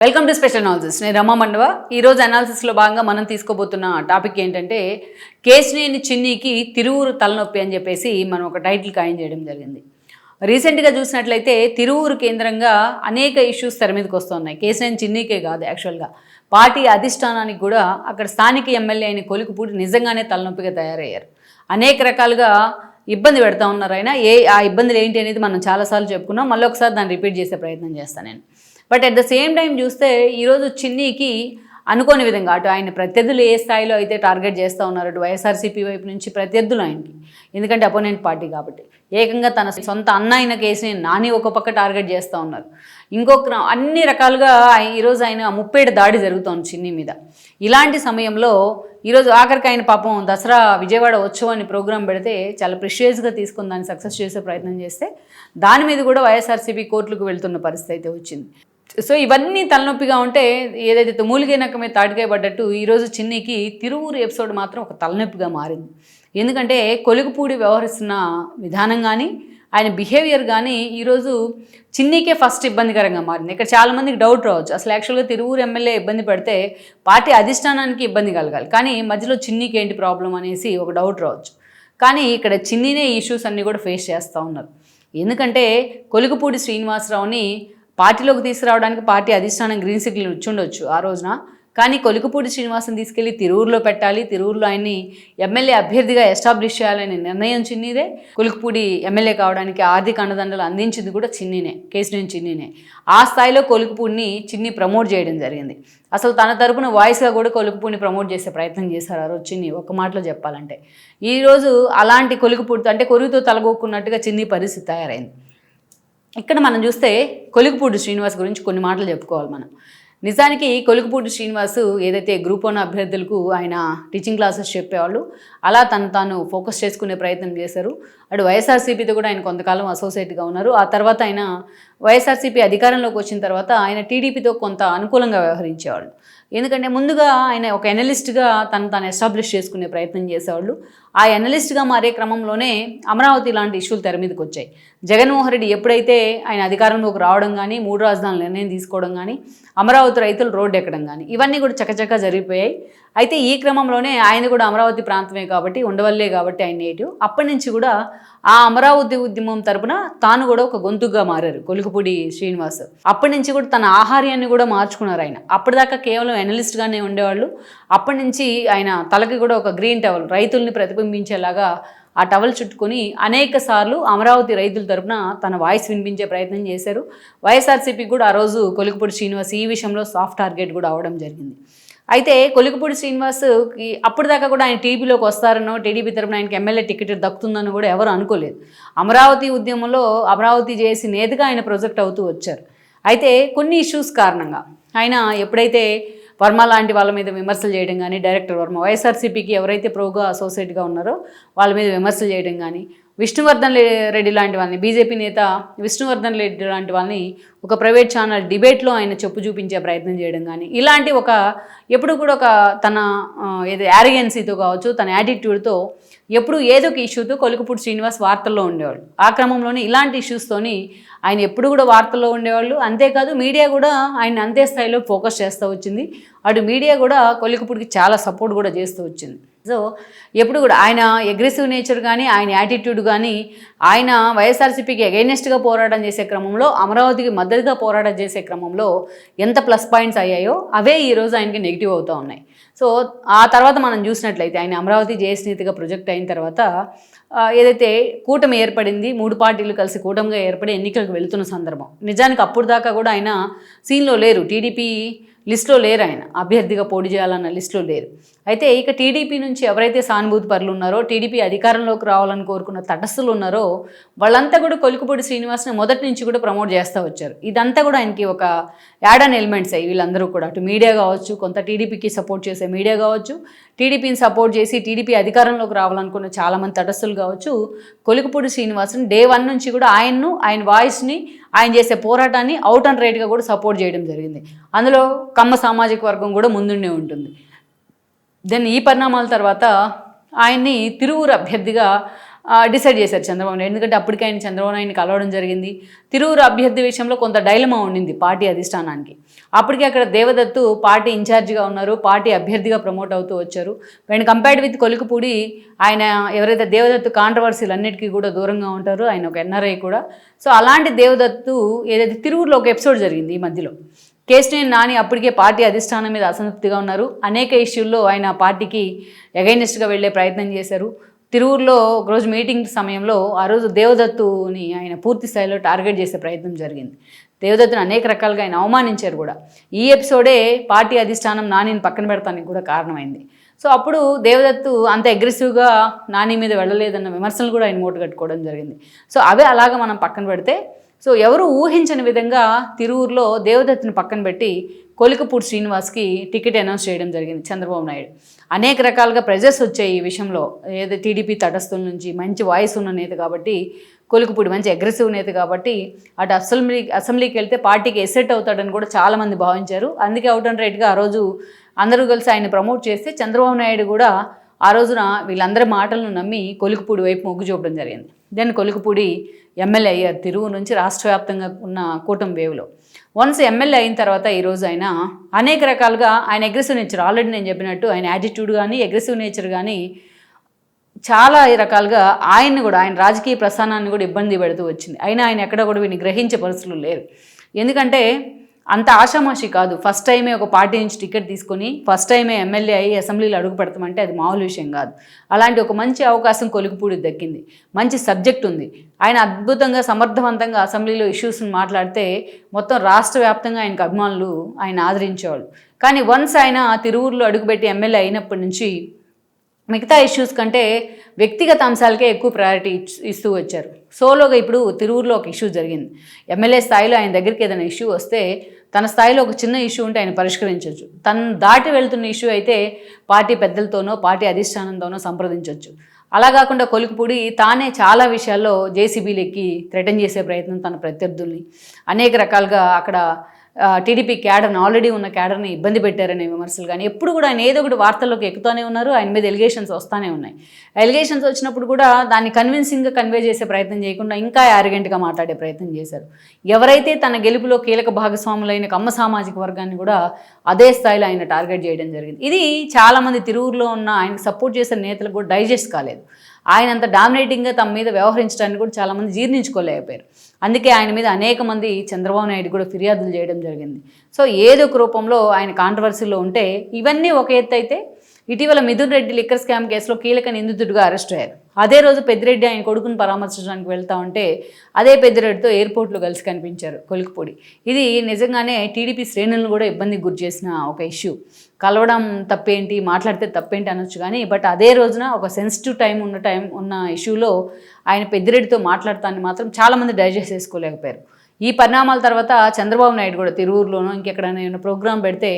Welcome to special analysis నేను రమా మండవ. ఈరోజు అనాలిసిస్లో భాగంగా మనం తీసుకోబోతున్న టాపిక్ ఏంటంటే కేశినేని చిన్నీకి తిరువురు తలనొప్పి అని చెప్పేసి మనం ఒక టైటిల్ ఖాయం చేయడం జరిగింది. రీసెంట్గా చూసినట్లయితే తిరువురు కేంద్రంగా అనేక ఇష్యూస్ తెర మీదకి వస్తున్నాయి. కేశినేని చిన్నీకే కాదు యాక్చువల్గా పార్టీ అధిష్టానానికి కూడా అక్కడ స్థానిక ఎమ్మెల్యే అయిన కొలుకుపూడి నిజంగానే తలనొప్పిగా తయారయ్యారు. అనేక రకాలుగా ఇబ్బంది పెడతా ఉన్నారు అయినా ఏ ఆ ఇబ్బందులు ఏంటి అనేది మనం చాలాసార్లు చెప్పుకున్నాం. మళ్ళీ ఒకసారి దాన్ని రిపీట్ చేసే ప్రయత్నం చేస్తాను నేను. But at the same time చూస్తే ఈరోజు చిన్నీకి అనుకోని విధంగా అటు ఆయన ప్రత్యర్థులు ఏ స్థాయిలో అయితే టార్గెట్ చేస్తూ ఉన్నారు అటు వైఎస్ఆర్సీపీ వైపు నుంచి ప్రత్యర్థులు ఆయనకి. ఎందుకంటే అపోనెంట్ పార్టీ కాబట్టి. ఏకంగా తన సొంత అన్న అయిన కేసుని నాని ఒక పక్క టార్గెట్ చేస్తూ ఉన్నారు. ఇంకొక అన్ని రకాలుగా ఈరోజు ఆయన ముప్పేడు దాడి జరుగుతోంది చిన్ని మీద. ఇలాంటి సమయంలో ఈరోజు ఆఖరికి ఆయన పాపం దసరా విజయవాడ ఉత్సవాన్ని ప్రోగ్రాం పెడితే చాలా ప్రిషియస్గా తీసుకుని దాన్ని సక్సెస్ చేసే ప్రయత్నం చేస్తే దాని మీద కూడా వైఎస్ఆర్సీపీ కోర్టులకు వెళ్తున్న పరిస్థితి అయితే వచ్చింది. సో ఇవన్నీ తలనొప్పిగా ఉంటే ఏదైతే తుమ్ములిగే నక్కమే తాటికాయ పడ్డట్టు ఈరోజు చిన్నికి తిరువురు ఎపిసోడ్ మాత్రం ఒక తలనొప్పిగా మారింది. ఎందుకంటే కొలుగుపూడి వ్యవహరిస్తున్న విధానం కానీ ఆయన బిహేవియర్ కానీ ఈరోజు చిన్నీకే ఫస్ట్ ఇబ్బందికరంగా మారింది. ఇక్కడ చాలామందికి డౌట్ రావచ్చు. అసలు యాక్చువల్గా తిరువురు ఎమ్మెల్యే ఇబ్బంది పడితే పార్టీ అధిష్టానానికి ఇబ్బంది కలగాలి. కానీ మధ్యలో చిన్నీకి ఏంటి ప్రాబ్లం అనేసి ఒక డౌట్ రావచ్చు. కానీ ఇక్కడ చిన్నీనే ఇష్యూస్ అన్నీ కూడా ఫేస్ చేస్తూ ఉన్నారు. ఎందుకంటే కొలుగుపూడి శ్రీనివాసరావుని పార్టీలోకి తీసుకురావడానికి పార్టీ అధిష్టానం గ్రీన్ సిగ్నల్ ఇచ్చుండొచ్చు ఆ రోజున. కానీ కొలుకుపూడి శ్రీనివాసం తీసుకెళ్ళి తిరువురులో పెట్టాలి తిరువురులో ఆయన్ని ఎమ్మెల్యే అభ్యర్థిగా ఎస్టాబ్లిష్ చేయాలని నిర్ణయం చిన్నిదే. కొలుకుపూడి ఎమ్మెల్యే కావడానికి ఆర్థిక అండదండలు అందించింది కూడా చిన్నినే కేసునేని చిన్నినే. ఆ స్థాయిలో కొలుకుపూడిని చిన్ని ప్రమోట్ చేయడం జరిగింది. అసలు తన తరపున వాయిస్గా కూడా కొలుకుపూడిని ప్రమోట్ చేసే ప్రయత్నం చేశారు ఆ రోజు చిన్ని ఒక మాటలో చెప్పాలంటే. ఈరోజు అలాంటి కొలుకుపూడితో అంటే కొరువుతో తలగొక్కున్నట్టుగా చిన్ని పరిస్థితి తయారైంది. ఇక్కడ మనం చూస్తే కొలుగుపూడి శ్రీనివాస్ గురించి కొన్ని మాటలు చెప్పుకోవాలి మనం. నిజానికి కొలుగుపూడి శ్రీనివాస్ ఏదైతే గ్రూప్ వన్ అభ్యర్థులకు ఆయన టీచింగ్ క్లాసెస్ చెప్పేవాళ్ళు అలా తను తాను ఫోకస్ చేసుకునే ప్రయత్నం చేశారు. అటు వైఎస్ఆర్సీపీతో కూడా ఆయన కొంతకాలం అసోసియేట్గా ఉన్నారు. ఆ తర్వాత ఆయన వైఎస్ఆర్సీపీ అధికారంలోకి వచ్చిన తర్వాత ఆయన టీడీపీతో కొంత అనుకూలంగా వ్యవహరించేవాళ్ళు. ఎందుకంటే ముందుగా ఆయన ఒక ఎనలిస్ట్గా తను తాను ఎస్టాబ్లిష్ చేసుకునే ప్రయత్నం చేసేవాళ్ళు. ఆ ఎనలిస్ట్గా మారే క్రమంలోనే అమరావతి లాంటి ఇష్యూలు తెర మీదకి వచ్చాయి. జగన్మోహన్ రెడ్డి ఎప్పుడైతే ఆయన అధికారంలోకి రావడం కానీ మూడు రాజధానులు నిర్ణయం తీసుకోవడం కానీ అమరావతి రైతులు రోడ్డు ఎక్కడం కానీ ఇవన్నీ కూడా చకచకా జరిగిపోయాయి. అయితే ఈ క్రమంలోనే ఆయన కూడా అమరావతి ప్రాంతమే కాబట్టి ఉండవల్లే కాబట్టి ఆయన నేటివ్. అప్పటి నుంచి కూడా ఆ అమరావతి ఉద్యమం తరపున తాను కూడా ఒక గొంతుగా మారారు కొలుకుపూడి శ్రీనివాస్. అప్పటి నుంచి కూడా తన ఆహార్యాన్ని కూడా మార్చుకున్నారు ఆయన. అప్పటిదాకా కేవలం ఎనలిస్ట్గానే ఉండేవాళ్ళు. అప్పటి నుంచి ఆయన తలకి కూడా ఒక గ్రీన్ టవల్ రైతుల్ని ప్రతిబింబించేలాగా ఆ టవల్ చుట్టుకొని అనేక సార్లు అమరావతి రైతుల తరపున తన వాయిస్ వినిపించే ప్రయత్నం చేశారు. వైఎస్ఆర్సీపీ కూడా ఆ రోజు కొలుకుపూడి శ్రీనివాస్ ఈ విషయంలో సాఫ్ట్ టార్గెట్ కూడా అవ్వడం జరిగింది. అయితే కొలికపూడి శ్రీనివాస్కి అప్పటిదాకా కూడా ఆయన టీడీపీలోకి వస్తారనో టీడీపీ తరపున ఆయనకి ఎమ్మెల్యే టికెట్ దక్కుతుందని కూడా ఎవరు అనుకోలేదు. అమరావతి ఉద్యమంలో అమరావతి చేసి నేతగా ఆయన ప్రొజెక్ట్ అవుతూ వచ్చారు. అయితే కొన్ని ఇష్యూస్ కారణంగా ఆయన ఎప్పుడైతే వర్మ లాంటి వాళ్ళ మీద విమర్శలు చేయడం కానీ డైరెక్టర్ వర్మ వైఎస్ఆర్సీపీకి ఎవరైతే ప్రోగా అసోసియేట్గా ఉన్నారో వాళ్ళ మీద విమర్శలు చేయడం కానీ విష్ణువర్ధన్ రెడ్డి లాంటి వాళ్ళని బీజేపీ నేత విష్ణువర్ధన్ రెడ్డి లాంటి వాళ్ళని ఒక ప్రైవేట్ ఛానల్ డిబేట్లో ఆయన చెప్పు చూపించే ప్రయత్నం చేయడం కానీ ఇలాంటి ఒక ఎప్పుడు కూడా ఒక తన ఏదో యారిగెన్సీతో కావచ్చు తన యాటిట్యూడ్తో ఎప్పుడు ఏదో ఒక ఇష్యూతో కొలుకుపూడి శ్రీనివాస్ వార్తల్లో ఉండేవాళ్ళు. ఆ క్రమంలోనే ఇలాంటి ఇష్యూస్తోని ఆయన ఎప్పుడు కూడా వార్తల్లో ఉండేవాళ్ళు. అంతేకాదు మీడియా కూడా ఆయన అంతే స్థాయిలో ఫోకస్ చేస్తూ వచ్చింది. అటు మీడియా కూడా కొలికపూడికి చాలా సపోర్ట్ కూడా చేస్తూ వచ్చింది. సో ఎప్పుడు కూడా ఆయన అగ్రెసివ్ నేచర్ కానీ ఆయన యాటిట్యూడ్ కానీ ఆయన వైఎస్ఆర్సీపీకి అగైనెస్ట్గా పోరాటం చేసే క్రమంలో అమరావతికి మద్దతుగా పోరాటం చేసే క్రమంలో ఎంత ప్లస్ పాయింట్స్ అయ్యాయో అవే ఈరోజు ఆయనకి నెగిటివ్ అవుతూ ఉన్నాయి. సో ఆ తర్వాత మనం చూసినట్లయితే ఆయన అమరావతి జయస్నీతిగా ప్రొజెక్ట్ అయిన తర్వాత ఏదైతే కూటమి ఏర్పడింది మూడు పార్టీలు కలిసి కూటమిగా ఏర్పడి ఎన్నికలకు వెళుతున్న సందర్భం నిజానికి అప్పుడు దాకా కూడా ఆయన సీన్లో లేరు. టీడీపీ లిస్ట్లో లేరు ఆయన. అభ్యర్థిగా పోటీ చేయాలన్న లిస్టులో లేరు. అయితే ఇక టీడీపీ నుంచి ఎవరైతే సానుభూతి పరులు ఉన్నారో టీడీపీ అధికారంలోకి రావాలని కోరుకున్న తటస్థులు ఉన్నారో వాళ్ళంతా కూడా కొలుకుపూడి శ్రీనివాస్ని మొదటి నుంచి కూడా ప్రమోట్ చేస్తూ వచ్చారు. ఇదంతా కూడా ఆయనకి ఒక యాడ్ అన్ ఎలిమెంట్స్ అయ్యి వీళ్ళందరూ కూడా. అటు మీడియా కావచ్చు కొంత టీడీపీకి సపోర్ట్ చేసే మీడియా కావచ్చు టీడీపీని సపోర్ట్ చేసి టీడీపీ అధికారంలోకి రావాలనుకున్న చాలామంది తటస్థులు కావచ్చు కొలుకుపూడి శ్రీనివాసుని డే వన్ నుంచి కూడా ఆయన్ను ఆయన వాయిస్ని ఆయన చేసే పోరాటాన్ని అవుట్ అండ్ రైట్గా కూడా సపోర్ట్ చేయడం జరిగింది. అందులో కమ్మ సామాజిక వర్గం కూడా ముందుండే ఉంటుంది. దెన్ ఈ పరిణామాల తర్వాత ఆయన్ని తిరువురు అభ్యర్థిగా డిసైడ్ చేశారు చంద్రబాబు నాయుడు. ఎందుకంటే అప్పటికే ఆయన చంద్రబాబు నాయుడిని కలవడం జరిగింది. తిరువురు అభ్యర్థి విషయంలో కొంత డైలమా ఉండింది పార్టీ అధిష్టానానికి. అప్పటికే అక్కడ దేవదత్తు పార్టీ ఇన్ఛార్జిగా ఉన్నారు పార్టీ అభ్యర్థిగా ప్రమోట్ అవుతూ వచ్చారు. వెన్ కంపేర్డ్ విత్ కొలికపూడి ఆయన ఎవరైతే దేవదత్తు కాంట్రవర్సీలు అన్నిటికీ కూడా దూరంగా ఉంటారు ఆయన ఒక ఎన్ఆర్ఐ కూడా. సో అలాంటి దేవదత్తు ఏదైతే తిరువురులో ఒక ఎపిసోడ్ జరిగింది ఈ మధ్యలో కేశినేని నాని అప్పటికే పార్టీ అధిష్టానం మీద అసంతృప్తిగా ఉన్నారు. అనేక ఇష్యూల్లో ఆయన పార్టీకి ఎగైనెస్ట్గా వెళ్ళే ప్రయత్నం చేశారు. తిరువురులో ఒకరోజు మీటింగ్ సమయంలో ఆ రోజు దేవదత్తుని ఆయన పూర్తి స్థాయిలో టార్గెట్ చేసే ప్రయత్నం జరిగింది. దేవదత్తుని అనేక రకాలుగా ఆయన అవమానించారు కూడా. ఈ ఎపిసోడే పార్టీ అధిష్టానం నానిని పక్కన పెడతానికి కూడా కారణమైంది. సో అప్పుడు దేవదత్తు అంత అగ్రెసివ్గా నాని మీద వెళ్ళలేదన్న విమర్శలు కూడా ఆయన మూట కట్టుకోవడం జరిగింది. సో అవే అలాగ మనం పక్కన పెడితే సో ఎవరు ఊహించని విధంగా తిరువురులో దేవదత్తుని పక్కన పెట్టి కొలికపూడి శ్రీనివాస్కి టికెట్ అనౌన్స్ చేయడం జరిగింది చంద్రబాబు నాయుడు. అనేక రకాలుగా ప్రెజర్స్ వచ్చాయి ఈ విషయంలో. ఏదో టీడీపీ తటస్థుల నుంచి మంచి వాయిస్ ఉన్న నేత కాబట్టి కొలికపూడి మంచి అగ్రెసివ్ నేత కాబట్టి అటు అసెంబ్లీ అసెంబ్లీకి వెళ్తే పార్టీకి ఎసెట్ అవుతాడని కూడా చాలామంది భావించారు. అందుకే అవుట్ అండ్ రైట్గా ఆ రోజు అందరూ కలిసి ఆయన ప్రమోట్ చేస్తే చంద్రబాబు నాయుడు కూడా ఆ రోజున వీళ్ళందరి మాటలను నమ్మి కొలికపూడి వైపు మొగ్గు చూపడం జరిగింది. దెన్ కొలికపూడి ఎమ్మెల్యే అయ్యారు తిరుగు నుంచి రాష్ట్ర వ్యాప్తంగా ఉన్న కూటమి వేవ్లో. వన్స్ ఎమ్మెల్యే అయిన తర్వాత ఈరోజు ఆయన అనేక రకాలుగా ఆయన అగ్రెసివ్ నేచర్ ఆల్రెడీ నేను చెప్పినట్టు ఆయన యాటిట్యూడ్ కానీ అగ్రెసివ్ నేచర్ కానీ చాలా రకాలుగా ఆయన్ని కూడా ఆయన రాజకీయ ప్రస్థానాన్ని కూడా ఇబ్బంది పెడుతూ వచ్చింది. అయినా ఆయన ఎక్కడ కూడా వీడిని గ్రహించే పరిస్థితులు లేరు ఎందుకంటే అంత ఆషామాషి కాదు. ఫస్ట్ టైమే ఒక పార్టీ నుంచి టికెట్ తీసుకొని ఫస్ట్ టైమే ఎమ్మెల్యే అయ్యి అసెంబ్లీలో అడుగు పెడతామంటే అది మామూలు విషయం కాదు. అలాంటి ఒక మంచి అవకాశం కొలిగిపూడి దక్కింది. మంచి సబ్జెక్ట్ ఉంది. ఆయన అద్భుతంగా సమర్థవంతంగా అసెంబ్లీలో ఇష్యూస్ని మాట్లాడితే మొత్తం రాష్ట్ర వ్యాప్తంగా ఆయనకు అభిమానులు ఆయన ఆదరించేవాళ్ళు. కానీ వన్స్ ఆయన తిరువురులో అడుగుపెట్టి ఎమ్మెల్యే అయినప్పటి నుంచి మిగతా ఇష్యూస్ కంటే వ్యక్తిగత అంశాలకే ఎక్కువ ప్రయారిటీ ఇస్తూ వచ్చారు. సోలోగా ఇప్పుడు తిరువురులో ఒక ఇష్యూ జరిగింది. ఎమ్మెల్యే స్థాయిలో ఆయన దగ్గరికి ఏదైనా ఇష్యూ వస్తే తన స్థాయిలో ఒక చిన్న ఇష్యూ ఉంటే ఆయన పరిష్కరించవచ్చు తను దాటి వెళ్తున్న ఇష్యూ అయితే పార్టీ పెద్దలతోనో పార్టీ అధిష్టానంతోనో సంప్రదించవచ్చు అలా కాకుండా కొలుకుపూడి తానే చాలా విషయాల్లో జేసీబీలు ఎక్కి థ్రెటన్ చేసే ప్రయత్నం తన ప్రత్యర్థుల్ని. అనేక రకాలుగా అక్కడ టీడీపీ క్యాడర్ని ఆల్రెడీ ఉన్న క్యాడర్ని ఇబ్బంది పెట్టారనే విమర్శలు కానీ ఎప్పుడు కూడా ఆయన ఏదో ఒకటి వార్తల్లోకి ఎక్కుతూనే ఉన్నారు ఆయన మీద ఎలిగేషన్స్ వస్తూనే ఉన్నాయి. ఎలిగేషన్స్ వచ్చినప్పుడు కూడా దాన్ని కన్విన్సింగ్గా కన్వే చేసే ప్రయత్నం చేయకుండా ఇంకా యారగెంట్గా మాట్లాడే ప్రయత్నం చేశారు. ఎవరైతే తన గెలుపులో కీలక భాగస్వాములైన కమ్మ సామాజిక వర్గాన్ని కూడా అదే స్థాయిలో ఆయన టార్గెట్ చేయడం జరిగింది. ఇది చాలామంది తిరువురులో ఉన్న ఆయనకు సపోర్ట్ చేసే నేతలకు కూడా డైజెస్ట్ కాలేదు. ఆయన అంత డామినేటింగ్గా తమ మీద వ్యవహరించడానికి కూడా చాలామంది జీర్ణించుకోలేకపోయారు. అందుకే ఆయన మీద అనేక మంది చంద్రబాబు నాయుడు కూడా ఫిర్యాదులు చేయడం జరిగింది. సో ఏదో ఒక రూపంలో ఆయన కాంట్రవర్సీలో ఉంటే ఇవన్నీ ఒక ఎత్తు అయితే ఇటీవల మిథున్ రెడ్డి లిక్కర్ స్కామ్ కేసులో కీలక నిందితుడిగా అరెస్ట్ అయ్యారు. అదే రోజు పెద్దిరెడ్డి ఆయన కొడుకుని పరామర్శించడానికి వెళ్తా ఉంటే అదే పెద్దిరెడ్డితో ఎయిర్పోర్ట్లో కలిసి కనిపించారు కొలికపూడి. ఇది నిజంగానే టీడీపీ శ్రేణులను కూడా ఇబ్బందికి గురి చేసిన ఒక ఇష్యూ. కలవడం తప్పేంటి మాట్లాడితే తప్పేంటి అనొచ్చు కానీ బట్ అదే రోజున ఒక సెన్సిటివ్ టైం ఉన్న టైం ఉన్న ఇష్యూలో ఆయన పెద్దిరెడ్డితో మాట్లాడతాన్ని మాత్రం చాలామంది డైజెస్ట్ చేసుకోలేకపోయారు. ఈ పరిణామాల తర్వాత చంద్రబాబు నాయుడు కూడా తిరువురులోనూ ఇంకెక్కడైనా ఏమైనా ప్రోగ్రామ్ పెడితే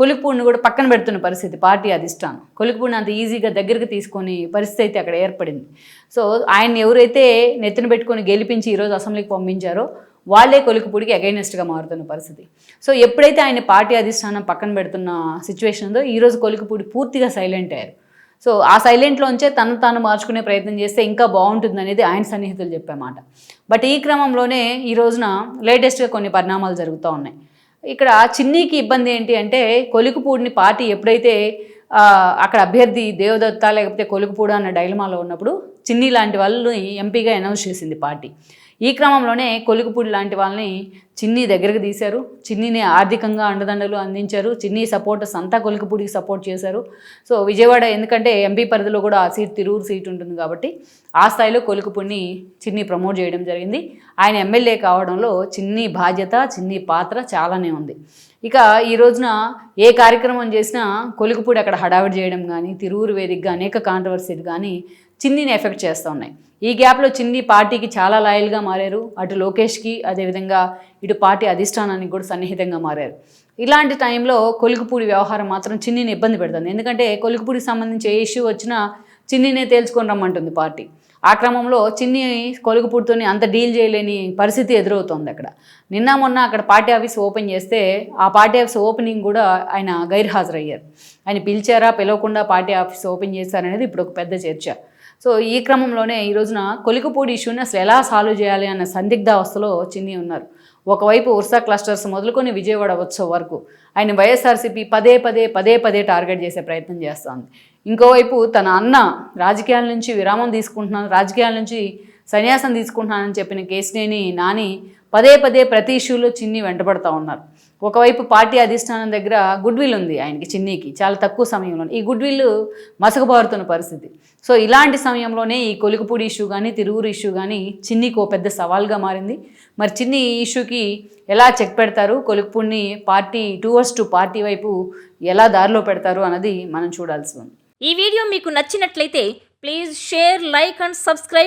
కొలిక్పూడిని కూడా పక్కన పెడుతున్న పరిస్థితి పార్టీ అధిష్టానం. కొలిక్పూడిని అంత ఈజీగా దగ్గరికి తీసుకొని పరిస్థితి అయితే అక్కడ ఏర్పడింది. సో ఆయన ఎవరైతే నెత్తిన పెట్టుకొని గెలిపించి ఈరోజు అసెంబ్లీకి పంపించారో వాళ్ళే కొలికిపూడికి అగైనెస్ట్గా మారుతున్న పరిస్థితి. సో ఎప్పుడైతే ఆయన పార్టీ అధిష్టానం పక్కన పెడుతున్న సిచ్యువేషన్ ఉందో ఈరోజు కొలికిపూడి పూర్తిగా సైలెంట్ అయ్యారు. సో ఆ సైలెంట్లోంచే తను తాను మార్చుకునే ప్రయత్నం చేస్తే ఇంకా బాగుంటుంది అనేది ఆయన సన్నిహితులు చెప్పేమాట బట్ ఈ క్రమంలోనే ఈ రోజున లేటెస్ట్గా కొన్ని పరిణామాలు జరుగుతూ ఉన్నాయి. ఇక్కడ చిన్నీకి ఇబ్బంది ఏంటి అంటే కొలికిపూడిని పార్టీ ఎప్పుడైతే అక్కడ అభ్యర్థి దేవదత్త లేకపోతే కొలుకుపూడ అన్న డైలమాలో ఉన్నప్పుడు చిన్ని లాంటి వాళ్ళని ఎంపీగా అనౌన్స్ చేసింది పార్టీ. ఈ క్రమంలోనే కొలుకుపూడి లాంటి వాళ్ళని చిన్ని దగ్గరకు తీశారు. చిన్నిని ఆర్థికంగా అండదండలు అందించారు. చిన్ని సపోర్టర్స్ అంతా కొలికపూడికి సపోర్ట్ చేశారు. సో విజయవాడ ఎందుకంటే ఎంపీ పరిధిలో కూడా ఆ సీట్ తిరువురు సీట్ ఉంటుంది కాబట్టి ఆ స్థాయిలో కొలికపూడిని చిన్ని ప్రమోట్ చేయడం జరిగింది. ఆయన ఎమ్మెల్యే కావడంలో చిన్ని బాధ్యత చిన్ని పాత్ర చాలానే ఉంది. ఇక ఈ రోజున ఏ కార్యక్రమం చేసినా కొలికపూడి అక్కడ హడావిడి చేయడం కానీ తిరువురు వేదికగా అనేక కాంట్రవర్సీలు కానీ చిన్నిని ఎఫెక్ట్ చేస్తూ ఉన్నాయి. ఈ గ్యాప్లో చిన్ని పార్టీకి చాలా లాయల్గా మారారు. అటు లోకేష్కి అదేవిధంగా ఇటు పార్టీ అధిష్టానానికి కూడా సన్నిహితంగా మారారు. ఇలాంటి టైంలో కొలికిపూడి వ్యవహారం మాత్రం చిన్నిని ఇబ్బంది పెడుతుంది. ఎందుకంటే కొలికిపూడికి సంబంధించి ఏ ఇష్యూ వచ్చినా చిన్నినే తేల్చుకొని రమ్మంటుంది పార్టీ. ఆ క్రమంలో చిన్ని కొలుగుపుడితోని అంత డీల్ చేయలేని పరిస్థితి ఎదురవుతోంది అక్కడ. నిన్న మొన్న అక్కడ పార్టీ ఆఫీస్ ఓపెన్ చేస్తే ఆ పార్టీ ఆఫీస్ ఓపెనింగ్ కూడా ఆయన గైర్హాజరయ్యారు. ఆయన పిలిచారా పిలవకుండా పార్టీ ఆఫీస్ ఓపెన్ చేశారనేది ఇప్పుడు ఒక పెద్ద చర్చ. సో ఈ క్రమంలోనే ఈ రోజున కొలికపూడి ఇష్యూని అసలు ఎలా సాల్వ్ చేయాలి అన్న సందిగ్ధావస్థలో చిన్ని ఉన్నారు. ఒకవైపు ఉర్సా క్లస్టర్స్ మొదలుకొని విజయవాడ ఉత్సవం వరకు ఆయన వైఎస్ఆర్సీపీ పదే పదే పదే పదే టార్గెట్ చేసే ప్రయత్నం చేస్తోంది. ఇంకోవైపు తన అన్న రాజకీయాల నుంచి విరామం తీసుకుంటున్నాను రాజకీయాల నుంచి సన్యాసం తీసుకుంటున్నానని చెప్పిన కేసినేని నాని పదే పదే ప్రతి ఇష్యూలో చిన్ని వెంటబడతా ఉన్నారు. ఒకవైపు పార్టీ అధిష్టానం దగ్గర గుడ్ విల్ ఉంది ఆయనకి చిన్నీకి. చాలా తక్కువ సమయంలో. ఈ గుడ్ విల్ మసకబారుతున్న పరిస్థితి. సో ఇలాంటి సమయంలోనే ఈ కొలికపూడి ఇష్యూ కానీ తిరువురు ఇష్యూ కానీ చిన్నీకి ఓ పెద్ద సవాల్గా మారింది. మరి చిన్ని ఈ ఇష్యూకి ఎలా చెక్ పెడతారు? కొలికపూడిని పార్టీ టూవర్స్ టు పార్టీ వైపు ఎలా దారిలో పెడతారు అన్నది మనం చూడాల్సి ఉంది. ఈ వీడియో మీకు నచ్చినట్లయితే please share like and subscribe